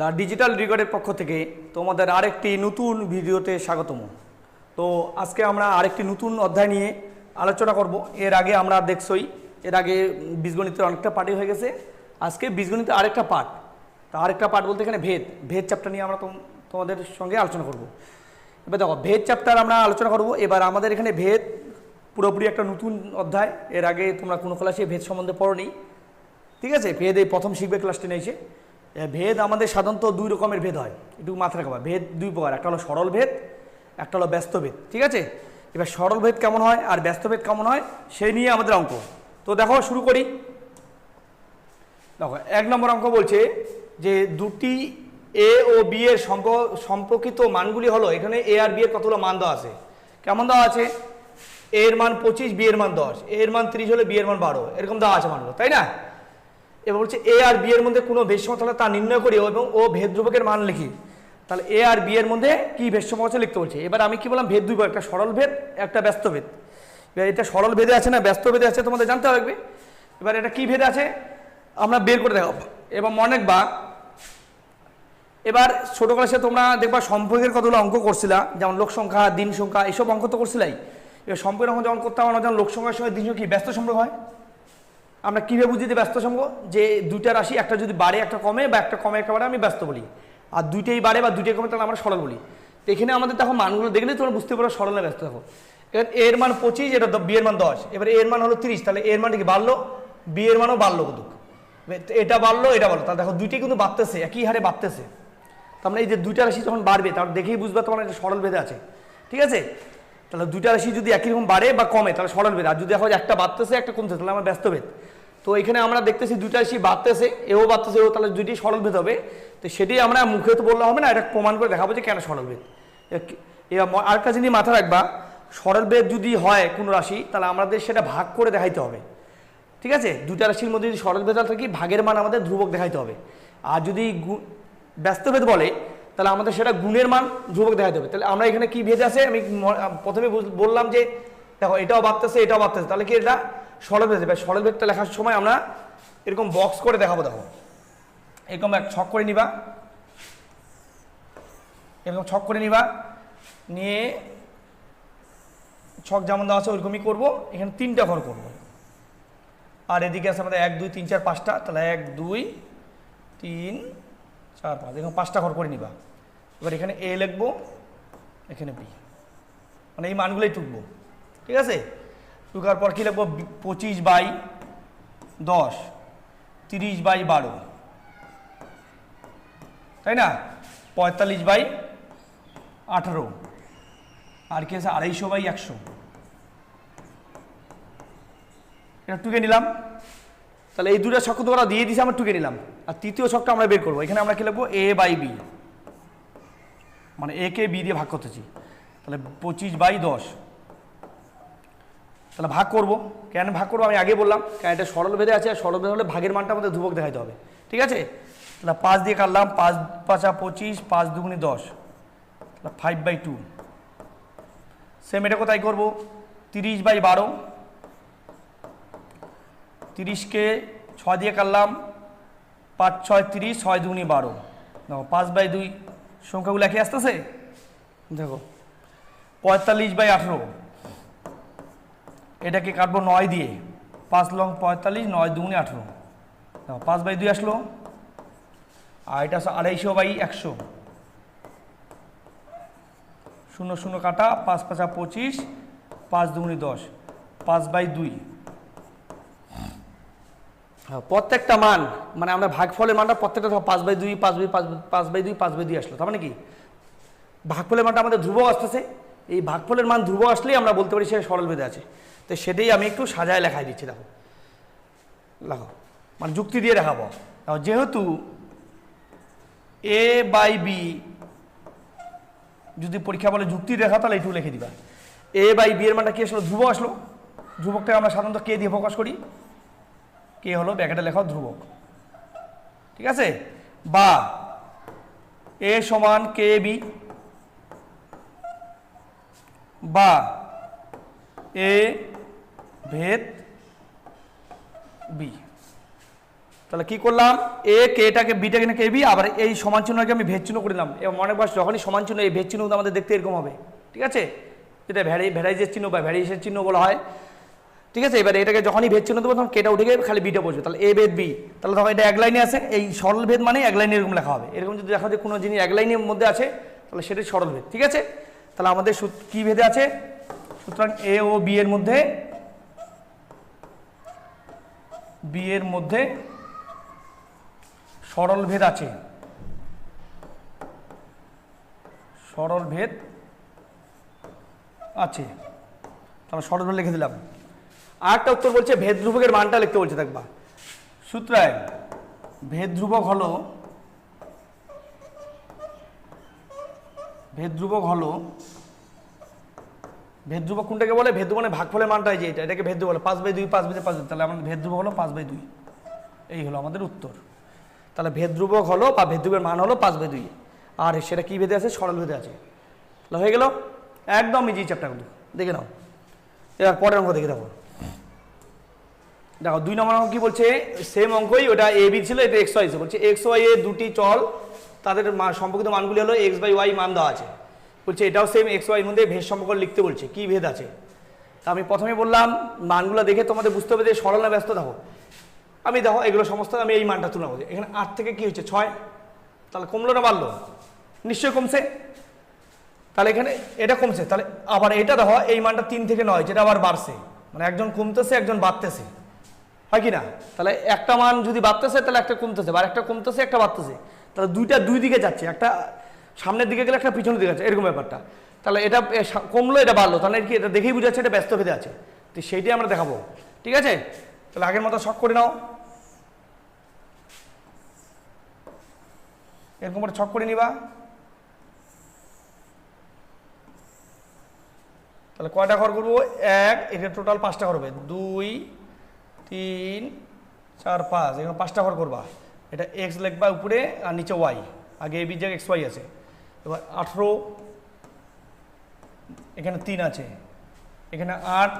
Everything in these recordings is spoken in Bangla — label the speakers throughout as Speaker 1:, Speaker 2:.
Speaker 1: দ্য ডিজিটাল রেকর্ডের পক্ষ থেকে তোমাদের আরেকটি নতুন ভিডিওতে স্বাগতম। তো আজকে আমরা আরেকটি নতুন অধ্যায় নিয়ে আলোচনা করব। এর আগে আমরা দেখছই এর আগে বীজগণিতের অনেকটা পার্টি হয়ে গেছে। আজকে বীজগণিতের আরেকটা পার্ট তা আরেকটা পার্ট বলতে এখানে ভেদ ভেদ চ্যাপ্টার নিয়ে আমরা তোম- তোমাদের সঙ্গে আলোচনা করব। এবার দেখো ভেদ চ্যাপ্টার আমরা আলোচনা করব। এবার আমাদের এখানে ভেদ পুরোপুরি একটা নতুন অধ্যায়। এর আগে তোমরা কোনো ক্লাসে ভেদ সম্বন্ধে পড়োনি। ঠিক আছে? ভেদ এই প্রথম শিখবে ক্লাস টেনে এসে। এ, ভেদ আমাদের সাধারণত দুই রকমের ভেদ হয়। একটু মাথায় রাখবা। ভেদ দুই প্রকার। একটা হলো সরল ভেদ, একটা হলো ব্যস্ত ভেদ। ঠিক আছে? এবার সরল ভেদ কেমন হয় আর ব্যস্ত ভেদ কেমন হয় সেই নিয়ে আমাদের অঙ্ক। তো দেখো, শুরু করি। দেখো, এক নম্বর অঙ্ক বলছে যে দুটি এ ও বি এর সম্প- সম্পর্কিত মানগুলি হলো, এখানে এ আর বি এর কতগুলো মান দেওয়া আছে? কেমন দেওয়া আছে? এর মান পঁচিশ, বি এর মান দশ। এর মান তিরিশ হলে বি এর মান বারো। এরকম দেওয়া আছে মানগুলো, তাই না? এবার বলছে এ আর বি এর মধ্যে কোনো ভেদ তাহলে তা নির্ণয় করি এবং ও ভেদ মান লিখি। তাহলে এ আর বি এর মধ্যে কি ভেদ সম্পর্ক আছে লিখতে বলছে? এবার আমি কি বললাম? ভেদ দুই একটা সরল ভেদ, একটা ব্যস্ত ভেদ। এবার এটা সরল ভেদে আছে না, ব্যস্ত ভেদে আছে তোমাদের জানতে হবে এবার এটা কি ভেদ আছে? আমরা বের করে দেখাবো। এবার মনে রাখবা এবার ছোটো ক্লাসে তোমরা দেখবা সম্পর্কের কতগুলো অঙ্ক করছিলা, যেমন লোক সংখ্যা, দিন সংখ্যা এইসব অঙ্ক তো করছিলাই। এবার সম্পর্কের অঙ্ক যখন করতাম আমরা যেমন লোক সংখ্যার সঙ্গে দিন কি? ব্যস্ত সম্পর্ক হয়। আমরা কীভাবে বুঝি যে ব্যস্ত সম্পর্ক? যে দুইটা রাশি, একটা যদি বাড়ে, একটা কমে, বা একটা কমে, একটা আমি ব্যস্ত বলি। আর দুইটাই বাড়ে বা দুইটাই কমে, তাহলে আমরা সরল বলি। তো এখানে আমাদের দেখো মানগুলো দেখলে তোমরা বুঝতে পারো সরলে ব্যস্ত, দেখো। এবার এর মান পঁচিশ, এটা দ- বি এর মান দশ। এবার এর মান হলো তিরিশ, তাহলে এর মান কি বাড়লো? বি এর মানও বাড়লো কিন্তু এটা বাড়লো এটা বাড়লো। তাহলে দেখো দুইটাই কিন্তু বাড়তেছে, একই হারে বাড়তেছে। তার মানে এই যে দুইটা রাশি যখন বাড়বে, তাহলে দেখেই বুঝবে তোমার এটা সরল ভেদে আছে। ঠিক আছে? তাহলে দুইটা রাশি যদি একই রকম বাড়ে বা কমে, তাহলে সরল ভেদ। আর যদি যে একটা বাড়তেছে, একটা কমতেছে, তাহলে আমার ব্যস্ত ভেদ। তো এখানে আমরা দেখতেছি দুইটা রাশি বাড়তেছে, এও বাড়তেছে, এও, তাহলে দুইটি সরল ভেদ হবে। তো সেটি আমরা মুখে তো বললে হবে না, এটা প্রমাণ করে দেখাবো যে কেন সরল ভেদ। এ- এবার ম- আরেকটা জিনিস মাথা রাখবা, সরল ভেদ যদি হয় কোনো রাশি, তাহলে আমাদের সেটা ভাগ করে দেখাইতে হবে। ঠিক আছে? দুটা রাশির মধ্যে যদি সরল ভেদাল থাকে, ভাগের মান আমাদের ধ্রুবক দেখাইতে হবে। আর যদি ব্যস্তভেদ বলে তাহলে আমাদের সেটা গুণের মান ধ্রুবক দেখাইতে হবে। তাহলে আমরা এখানে কি ভেদ আছে? আমি প্রথমে বললাম যে, দেখো, এটাও বাড়তেছে এটাও বাড়তেছে তাহলে কি এটা সরল ভেদ এবার সরল ভেদটা লেখার সময় আমরা এরকম বক্স করে দেখাবো, দেখো। এরকম এক ছক করে নিবা। এরকম ছক করে নিবা। নিয়ে ছক যেমন দেওয়া আছে, ওইরকমই করব। এখানে তিনটা ঘর করব। আর এদিকে আছে আমাদের এক, দুই, তিন, চার, পাঁচটা। তাহলে এক, দুই, তিন, চার, পাঁচ। এখানে পাঁচটা ঘর করে নিবা। এবার এখানে এ লিখব, এখানে বি মানে এই মানগুলোই টুকবো। ঠিক আছে? টুকার পর কী লিখব? পঁচিশ বাই দশ, তিরিশ বাই বারো। তাই না? পঁয়তাল্লিশ বাই আঠারো। আর কি আছে? আড়াইশো বাই একশো। এটা টুকে নিলাম। তাহলে এই দুটো ছক তো ওরা দিয়ে দিছে আমরা টুকে নিলাম। আর তৃতীয় ছকটা আমরা বের করব। এখানে আমরা কি লিখব? এ বাই বি মানে এ কে বি দিয়ে ভাগ করতেছি। তাহলে পঁচিশ বাই দশ। তাহলে ভাগ করব। কেন ভাগ করব? আমি আগে বললাম কেন এটা সরল ভেদে আছে, আর সরল ভেদে হলে ভাগের মানটা আমাদের ধ্রুবক দেখাইতে হবে। ঠিক আছে? তাহলে পাঁচ দিয়ে কাটলাম, পাঁচ, পাঁচা পঁচিশ, পাঁচ দুগুনি দশ। তাহলে ফাইভ বাই টু সেম এটা কোথায় করব? তিরিশ বাই বারো। তিরিশকে ছয় দিয়ে কাটলাম, পাঁচ ছয় তিরিশ, ছয় দুগুনি বারো। পাঁচ বাই দুই সংখ্যাগুলো একই আসতেছে? দেখো, পঁয়তাল্লিশ বাই আঠেরো। এটাকে কাটবো নয় দিয়ে। পাঁচ লং পঁয়তাল্লিশ, নয় দুগুনি আঠেরো। দেখো, পাঁচ বাই দুই আসলো। আর এটা আছে আড়াইশো বাই একশো। শূন্য শূন্য কাটা, পাঁচ পাঁচা পঁচিশ, পাঁচ দুগুনি দশ। পাঁচ বাই দুই। প্রত্যেকটা মান মানে আমরা ভাগফলের মানটা প্রত্যেকটা পাঁচ বাই দুই পাঁচ বাই পাঁচ পাঁচ বাই দুই পাঁচ বাই দুই আসলো তার মানে কি? ভাগফলের মানটা আমাদের ধ্রুবক আসতেছে এই ভাগফলের মান ধ্রুবক আসলেই আমরা বলতে পারি সে সরল ভেদে আছে। তো সেটাই আমি একটু সাজায় লেখাই দিচ্ছি দেখো। দেখো মানে যুক্তি দিয়ে দেখাবো। দেখো, যেহেতু এ বাই বি যদি পরীক্ষা বলে যুক্তি দেখা তাহলে একটু লিখে দিবা। এ বাই বি এর মানটা কি আসলো? ধ্রুবক আসলো। ধ্রুবকটাকে আমরা সাধারণত কে দিয়ে প্রকাশ করি? কে হলো? ব্যাকেটে লেখা ধ্রুবক। ঠিক আছে? বা, এ সমান কে বি? বা, এ ভেদ বি। তাহলে কি করলাম? এ কেটাকে, বিটাকে কে বি? আবার এই সমান চিহ্নকে আমি ভেদ চিহ্ন করে দিলাম। এবং মনে বাস যখনই সমান চিহ্ন, এই ভেদ চিহ্ন আমাদের দেখতে এরকম হবে। ঠিক আছে? যেটা ভ্যারি ভ্যারাইজের চিহ্ন বা ভ্যারিয়েশন চিহ্ন বলা হয়। ঠিক আছে? এবার এটাকে যখনই ভেদ চিহ্ন দেবো, তখন কেটা উঠে গিয়ে খালি বিটা বসবে। তাহলে এ ভেদ বি তাহলে তখন এটা এক লাইনে আছে, এই সরল ভেদ মানে এক লাইনে এরকম লেখা হবে। এরকম যদি দেখা যায় কোনো জিনিস এক লাইনের মধ্যে আছে, তাহলে সেটাই সরল ভেদ, ঠিক আছে? তাহলে আমাদের কি ভেদে আছে? সুতরাং এ ও বি এর মধ্যে বি এর মধ্যে সরল ভেদ আছে। সরল ভেদ আছে। তাহলে সরল ভেদ লিখে দিলাম। আর একটা উত্তর বলছে ভেদ ধ্রুবকের মানটা লিখতে বলছে দেখবা সূত্রায় ভেদ ধ্রুবক হলো ভেদ ধ্রুবক হলো ভেদ ধ্রুবক কোনটাকে বলে? ভেদ মানে ভাগফলের মানটা যে এটা, এটাকে ভেদ বলে। পাঁচ বাই দুই, পাঁচ বাই পাঁচ, তাহলে আমাদের ভেদ ধ্রুবক হলো পাঁচ বাই দুই। এই হলো আমাদের উত্তর। তাহলে ভেদ ধ্রুবক হলো বা ভেদ ধ্রুবের মান হলো পাঁচ বাই দুই। আর সেটা কি ভেদে আছে? সরল ভেদে আছে। তাহলে হয়ে গেল? একদম ইজি চ্যাপ্টারগুলো দেখে নাও। এবার পরের অঙ্ক দেখে দেখো। দেখো, দুই নম্বর অঙ্ক কি বলছে? সেম অঙ্কই, ওটা এ বি ছিল, এটা এক্স ওয়াই বলছে এক্স ওয়াই এর দুটি চল, তাদের সম্পর্কিত মানগুলি হলো এক্স বাই ওয়াই মান দেওয়া আছে। বলছে এটাও সেম এক্স ওয়াই মধ্যে ভেদ সম্পর্ক লিখতে বলছে। কি ভেদ আছে? তা আমি প্রথমে বললাম, মানগুলো দেখে তোমাদের বুঝতে হবে যে সরল না ব্যস্ত, দেখো। আমি দেখো, এগুলো সমস্ত আমি এই মানটা তুলনা করছি এখানে আট থেকে কি হচ্ছে ছয়। তাহলে কমলো না বাড়লো। নিশ্চয়ই কমছে। তাহলে এখানে এটা কমছে। তাহলে আবার এটা দেখো, এই মানটা তিন থেকে নয়, যেটা আবার বাড়ছে। মানে একজন কমতেছে, একজন বাড়তেছে। হয় কি না তাহলে একটা মান যদি বাড়তেছে, তাহলে একটা কমতেছে, বা একটা কমতেছে, একটা বাড়তেছে। তাহলে দুইটা দুই দিকে যাচ্ছে, একটা সামনের দিকে গেলে একটা পিছনের দিকে যাচ্ছে, এরকম ব্যাপারটা। তাহলে এটা কমলো, এটা বাড়লো, তাহলে কি, এটা দেখেই বুঝাচ্ছে এটা ব্যস্ত ভেদে আছে তো সেইটাই আমরা দেখাবো, ঠিক আছে? তাহলে আগের মতো শখ করে নাও। এরকম করে ছক করে নিবা। তাহলে কয়টা ঘর করব? এক এখানে টোটাল পাঁচটা ঘর হবে। দুই তিন, চার, পাঁচ, এখানে পাঁচটা ঘর করবা। এটা এক্স লিখবা উপরে আর নিচে ওয়াই আগে এ বি জায়গায় এক্স ওয়াই আছে। এবার আঠেরো, এখানে তিন আছে। এখানে আট,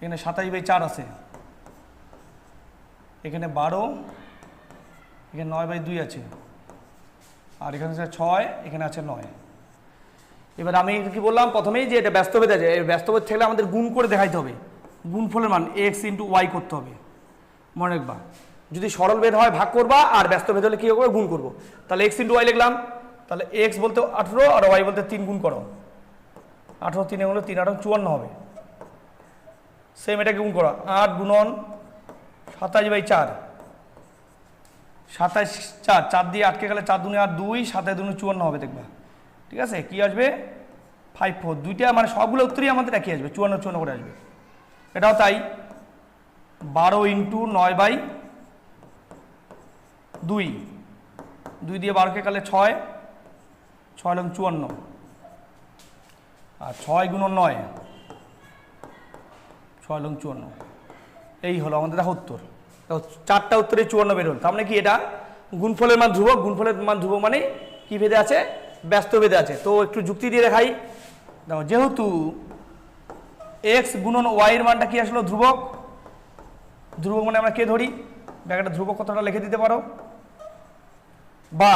Speaker 1: এখানে সাতাশ বাই চার আছে। এখানে বারো, এখানে নয় বাই দুই আছে। আর এখানে আছে ছয়, এখানে আছে নয়। এবার আমি কি বললাম? প্রথমেই যে এটা ব্যস্ত ব্যস্তভেদ আছে ব্যস্তভেদ থাকলে আমাদের গুণ করে দেখাইতে হবে। গুণফলের মান এক্স ইন্টু ওয়াই করতে হবে। মনে রাখবা। যদি সরল ভেদ হয়, ভাগ করবা, আর ব্যস্ত ভেদ হলে কী করবে? গুণ করব। তাহলে এক্স ইন্টু ওয়াই লিখলাম। তাহলে এক্স বলতে আঠেরো, আর ওয়াই বলতে তিন গুণ করো। আঠেরো তিনে হলো তিন, আঠারো চুয়ান্ন হবে। সেম এটাকে গুণ করো। আট গুণন সাতাশ বাই চার। সাতাশ চার চার দিয়ে আটকে গেলে চার দুনে আর দুই, সাতাশ দুনে চুয়ান্ন হবে, দেখবা। ঠিক আছে? কি আসবে? ফাইভ ফোর দুইটা মানে সবগুলো উত্তরই আমাদের একই আসবে। চুয়ান্ন চুয়ান্ন করে আসবে। এটাও তাই। বারো ইন্টু নয় বাই দুই। দুই দিয়ে বারোকে কালে ছয় ছয় লং চুয়ান্ন। আর ছয় গুণ নয়, ছয় লং চুয়ান্ন। এই হলো আমাদের দেখো উত্তর। দেখো চারটা উত্তরে চুয়ান্ন বের হল। তার মানে কি এটা? গুণফলের মান ধ্রুবক, গুণফলের মান ধ্রুবক মানে কি ভেদে আছে? ব্যস্ত ভেদে আছে। তো একটু যুক্তি দিয়ে দেখাই। দেখো, যেহেতু এক্স গুণন ওয়াইয়ের মানটা কি আসলো? ধ্রুবক। ধ্রুবক মানে আমরা কে ধরি? ব্যাপারটা ধ্রুবক কতটা লিখে দিতে পারো। বা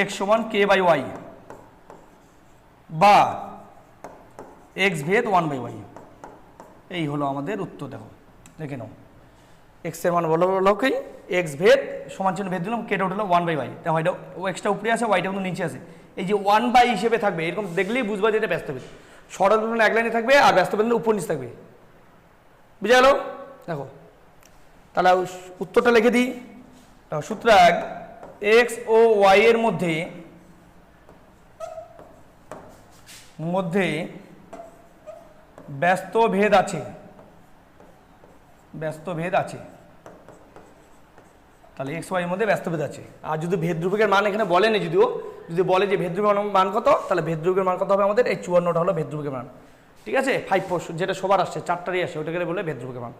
Speaker 1: এক্স সমান কে বাই ওয়াই বা এক্স ভেদ ওয়ান বাই ওয়াই এই হলো আমাদের উত্তর, দেখো। দেখে নাও। এক্সের মান বলো লোকই এক্স ভেদ সমান চিহ্ন ভেদ দিলাম কেটে উঠল ওয়ান বাই ওয়াই দেখো, এটা এক্সটা উপরে আছে ওয়াইটা কিন্তু নিচে আছে। এই যে ওয়ান বাই হিসেবে থাকবে, এরকম দেখলেই বুঝবা যে এটা ব্যস্ত সরল ভেদ এক লাইনে থাকবে আর ব্যস্ত ভেদ উপর নিচে থাকবে। বুঝে গেল? দেখো। তাহলে উত্তরটা লিখে দিই। সুতরাং এক্স ও ওয়াই এর মধ্যে মধ্যে ব্যস্ত ভেদ আছে। ব্যস্ত ভেদ আছে। তাহলে এক্স ওয়াই এর মধ্যে ব্যস্ত ভেদ আছে। আর যদি ভেদ ধ্রুবকের মান এখানে বলেনি যদিও যদি বলে যে ভেদ ধ্রুবকের মান কত, তাহলে ভেদ ধ্রুবকের মান কত হবে আমাদের? এই চুয়ান্নটা হলো ভেদ ধ্রুবকের মান। ঠিক আছে? ফাইভ ফোর যেটা সবার আসছে, চারটারই আসে ওটাকে বলে ভেদ ধ্রুবকের মান।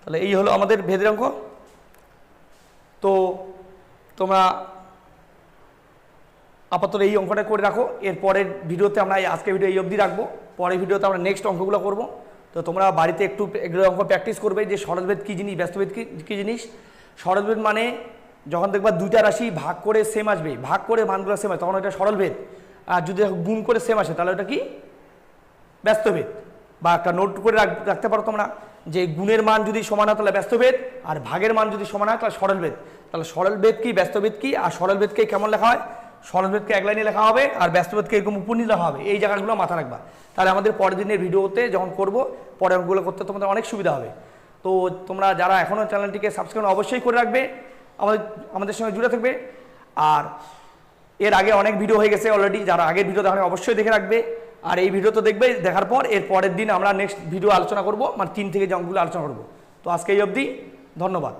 Speaker 1: তাহলে এই হলো আমাদের ভেদের অঙ্ক। তো তোমরা আপাতত এই অঙ্কটা করে রাখো। এর পরের ভিডিওতে আমরা এই আজকের ভিডিও এই অবধি রাখব। পরের ভিডিওতে আমরা নেক্সট অঙ্কগুলো করব। তো তোমরা বাড়িতে একটু এগুলো অঙ্ক প্র্যাকটিস করবে যে সরলভেদ কী জিনিস, ব্যস্তভেদ কী জিনিস? সরলভেদ মানে যখন দেখবা দুইটা রাশি ভাগ করে সেম আসবে, ভাগ করে মানগুলো সেম আসবে তখন ওটা সরলভেদ আর যদি গুণ করে সেম আসে, তাহলে ওটা কি? ব্যস্তভেদ বা একটা নোট করে রাখতে পারো তোমরা যে গুণের মান যদি সমান হয়, তাহলে ব্যস্তভেদ আর ভাগের মান যদি সমান হয়, তাহলে সরলভেদ তাহলে সরলভেদ কি ব্যস্তভেদ কি? আর সরলভেদকে কেমন লেখা হয়? সরলভেদকে এক লাইনে লেখা হবে, আর ব্যস্তভেদকে এরকম উপর নিয়ে লেখা হবে। এই জায়গাগুলো মাথা রাখবা। তাহলে আমাদের পরের দিনের ভিডিওতে যখন করব, পরে অঙ্কগুলো করতে তোমাদের অনেক সুবিধা হবে। তো তোমরা যারা এখনও চ্যানেলটিকে সাবস্ক্রাইব অবশ্যই করে রাখবে। আমাদের আমাদের সঙ্গে জুড়ে থাকবে। আর এর আগে অনেক ভিডিও হয়ে গেছে অলরেডি যারা আগের ভিডিও দেখেন অবশ্যই দেখে রাখবে। আর এই ভিডিও তো দেখবে, দেখার পর এর পরের দিন আমরা নেক্সট ভিডিও আলোচনা করব মানে তিন থেকে যে অঙ্কগুলো আলোচনা করব। তো আজকে এই অবধি, ধন্যবাদ।